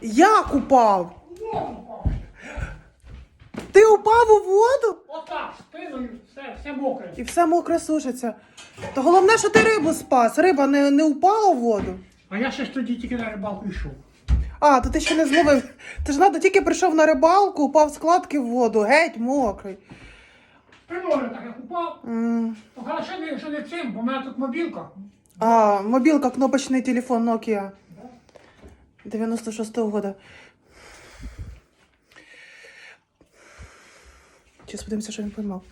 Як упав? Ти упав у воду? Отак, спиною, все, все мокре. І все мокре сушиться. То головне, що ти рибу спас. Риба не, не упала в воду. А я ще ж тоді тільки на рибалку йшов. А, то ти ще не зловив. Ти ж надо тільки прийшов на рибалку, упав з кладки в воду, геть мокрий. Приморе так як упав. М. Ну, хорошо, що не цим, бо в мене тут мобілка. А, мобілка, кнопочний телефон Nokia. 96-го года. Сейчас подивимося, що він поймав.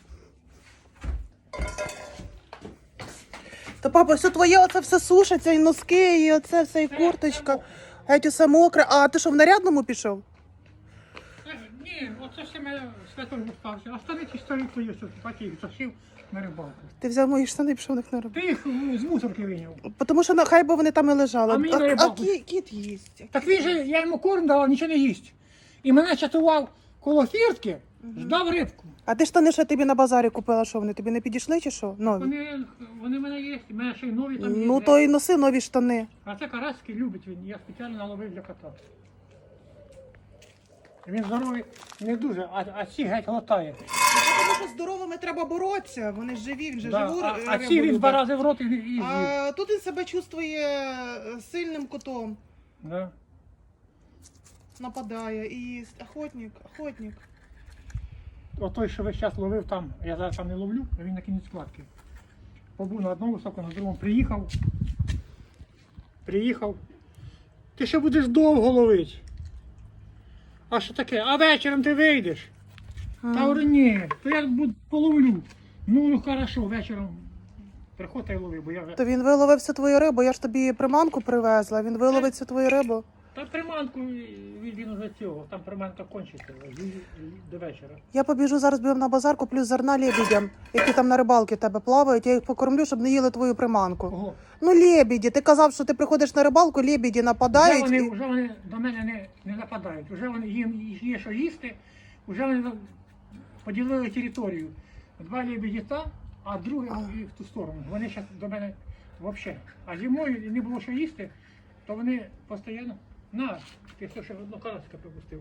Та папа, все твоє, оце все сушиться, і носки, і оце все, і курточка. Геть усе мокре. А ти що, в нарядному пішов? Ні, оце все мене свято стався. А штани ті старі твої, що їх тащив на рибалку. Ти взяв мої штани і пішов них на роботу. Ти їх ну, з мусорки виняв. Тому що хай би вони там і лежали. А мені а, а рибалку. кі- кіт їсть. Так він же, я йому корм давав, нічого не їсть. І мене чатував коло фіртки, ждав рибку. А ти штани ще тобі на базарі купила, що вони тобі не підійшли чи що? Нові? Вони, вони в мене є, в мене ще й нові там є. Ну то і носи нові штани. А це караський любить він, я спеціально наловив для кота. Він здоровий не дуже, а, а ці геть глотає. Тому що здоровими треба боротися, вони ж живі, він же Да, живу а, а рибу ці він любить. два рази в рот і, і з'їв. А тут він себе чувствує е, сильним котом, Да. нападає і їсть. Охотник, охотник. От той, що весь час ловив там, я зараз там не ловлю, а він на кінець складки. Побув на одному високо, на другому приїхав. Приїхав. Ти ще будеш довго ловити. А що таке? А вечором ти вийдеш. Та говорю, ні, то я буду половлю. Ну, ну хорошо, вечором приходь та й лови, бо я вже. То він виловив всю твою рибу, я ж тобі приманку привезла, він виловить всю твою рибу. Та приманку він, він цього, там приманка кончиться до вечора. Я побіжу зараз бігом на базар, куплю зерна лебідям, які там на рибалки в тебе плавають, я їх покормлю, щоб не їли твою приманку. Ого. Ну, лебіді, ти казав, що ти приходиш на рибалку, лебіді Вже нападають. вони, і- вже вони до мене не, не нападають. Вже вони їм є що їсти, вже вони поділили територію. Два лебеді там, а другий в ту сторону. Вони зараз до мене взагалі. А зимою не було що їсти, то вони постійно на, ти все ще одну карасика пропустив.